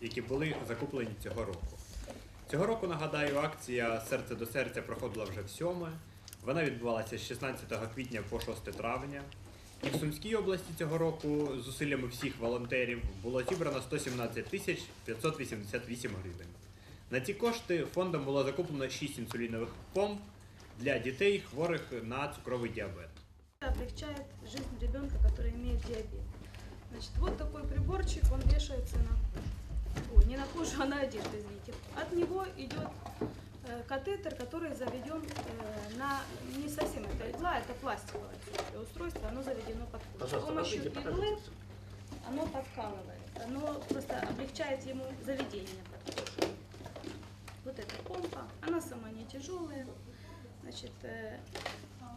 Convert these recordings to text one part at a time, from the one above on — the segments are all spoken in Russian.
які були закуплені цього року. Цього року, нагадаю, акція Серце до серця проходила вже в сьоме. Вона відбувалася з 16 квітня по 6 травня. І в Сумській області цього року зусиллями всіх волонтерів було зібрано 117 тисяч 588 гривень. На ці кошти фондом було закуплено 6 інсулінових помп для дітей, хворих на цукровий діабет. облегчает жизнь ребенка, который имеет диабет. Значит, вот такой приборчик, он вешается на, ой, не на кожу, а на одежду, извините. От него идет э, катетер, который заведен э, на, не совсем это игла, это пластиковое устройство, оно заведено под кожу. С Пожалуйста, помощью покажите, иглы покажите. оно подкалывает, оно просто облегчает ему заведение под кожу. Вот эта помпа, она сама не тяжелая. Значит, э,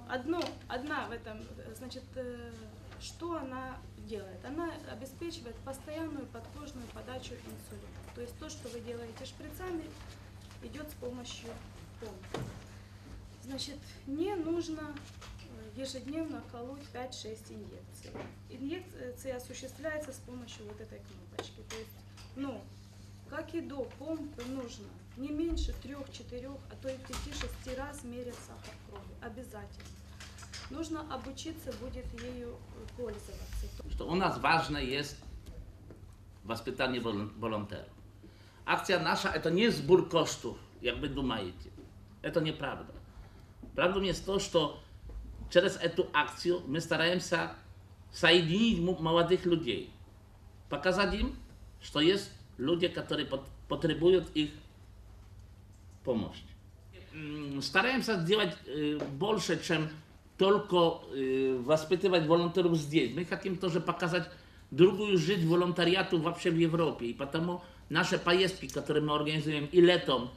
одно, одна в этом, значит, э, что она делает? Она обеспечивает постоянную подкожную подачу инсулина. То есть то, что вы делаете шприцами, идет с помощью помпы. Значит, не нужно э, ежедневно колоть 5-6 инъекций. Инъекция осуществляется с помощью вот этой кнопочки. То есть, ну, как и до помпы нужно не меньше 3-4, а то и 5-6 раз мерять сахар крови. Обязательно. Нужно обучиться будет ею э, пользоваться. Что у нас важne jest wоспитание волон- волонтеров. Акция наша это не сбор коштов, jak вы думаете. Это неправда. Prawdą jest to, что через эту акцию мы стараемся соединить молодых людей. Показать им, что есть люди, которые пот- потребуют их помощь. М, Стараемся сделать э, больше, чем только э, воспитывать волонтеров здесь. Мы хотим тоже показать другую жизнь волонтариату вообще в Европе. И потому наши поездки, которые мы организуем и летом,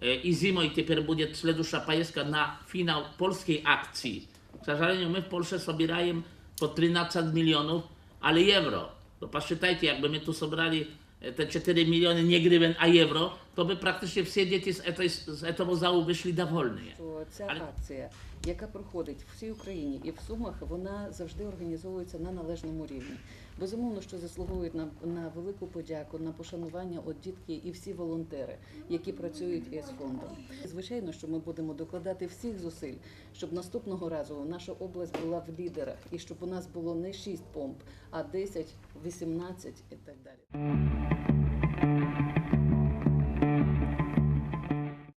э, и зимой, теперь будет следующая поездка на финал польskiej акции. К сожалению, мы в Польше собираем по 13 миллионов, ale euro. To посчитайте, jakby my tu sobrali e, te 4 miliony nie grywен, a euro, to by praktycznie всі діти з, этой, з этого залу вийшли довольні. що ця Але- акція, яка проходить в всій Україні і в Сумах, вона завжди організовується на належному рівні. Безумовно, що заслуговують на, на велику подяку, на пошанування от дітки і всі волонтери, які працюють із фондом. Звичайно, що ми будемо докладати всіх зусиль, щоб наступного разу наша область була в лідерах і щоб у нас було не 6 помп, а 10, 18 і так далі.